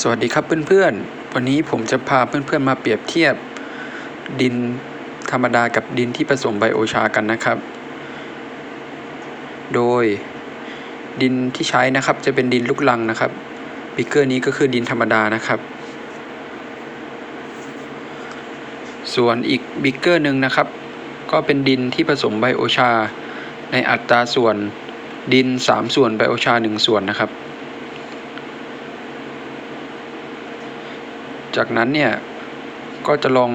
สวัสดีครับเพื่อนๆ วันนี้ผมจะพาเพื่อนๆมาเปรียบเทียบ ดินธรรมดากับดินที่ผสมไบโอชากันนะครับ โดยดินที่ใช้นะครับจะเป็นดินลูกลังนะครับบิกเกอร์นี้ก็คือดินธรรมดานะครับ ส่วนอีกบิกเกอร์หนึ่งนะครับ ก็เป็นดินที่ผสมไบโอชา ในอัตราส่วนดิน 3 ส่วนไบโอชา 1 ส่วนนะครับ จากนั้นเนี่ยก็จะลอง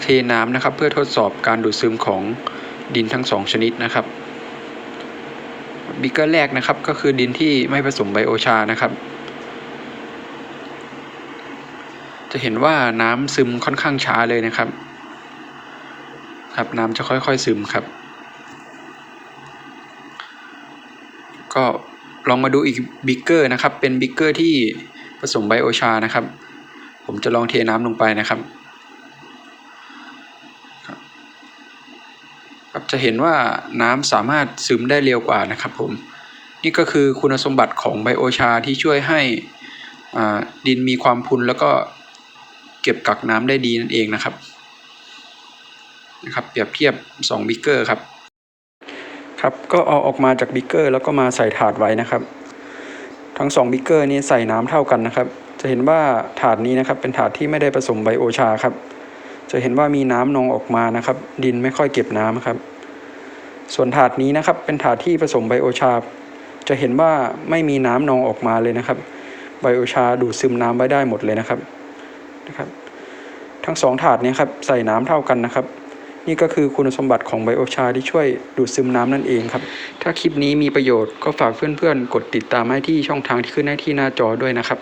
เทน้ำนะครับ เพื่อทดสอบการดูดซึมของดินทั้งสองชนิดนะครับบิกเกอร์แรกนะครับก็คือดินที่ไม่ผสมไบโอชานะครับ จะเห็นว่าน้ำซึมค่อนข้างช้าเลยนะครับ ครับน้ำจะค่อยๆซึมครับ ก็ลองมาดูอีกบิกเกอร์นะครับ เป็นบิกเกอร์ที่ สมไบโอชานะครับ ผมจะลองเทน้ำลงไปนะครับครับจะเห็นว่าน้ำสามารถซึมได้เร็วกว่านะครับผม นี่ก็คือคุณสมบัติของไบโอชาที่ช่วยให้ดินมีความพุนแล้วก็เก็บกักน้ำได้ดีนั่นเองนะครับนะครับเปรียบเทียบ2บิกเกอร์ครับครับก็เอาออกมาจากบิกเกอร์แล้วก็มาใส่ถาดไว้นะครับ ทั้ง2บิกเกอร์นี้ใส่น้ำเท่ากันนะครับ จะเห็นว่าถาดนี้นะครับเป็นถาดที่ไม่ได้ผสมไบโอชาครับ จะเห็นว่ามีน้ำนองออกมานะครับ ดินไม่ค่อยเก็บน้ำครับ ส่วนถาดนี้นะครับเป็นถาดที่ผสมไบโอชา จะเห็นว่าไม่มีน้ำนองออกมาเลยนะครับ ไบโอชาดูดซึมน้ำไว้ได้หมดเลยนะครับนะครับ ทั้งสองถาดนี้ครับใส่น้ำเท่ากันนะครับ นี่ก็คือคุณสมบัติของไบโอชาที่ช่วยดูดซึมน้ำนั่นเองครับ ถ้าคลิปนี้มีประโยชน์ก็ฝากเพื่อนๆ กดติดตามให้ที่ช่องทางที่ขึ้นให้ที่หน้าจอด้วยนะครับ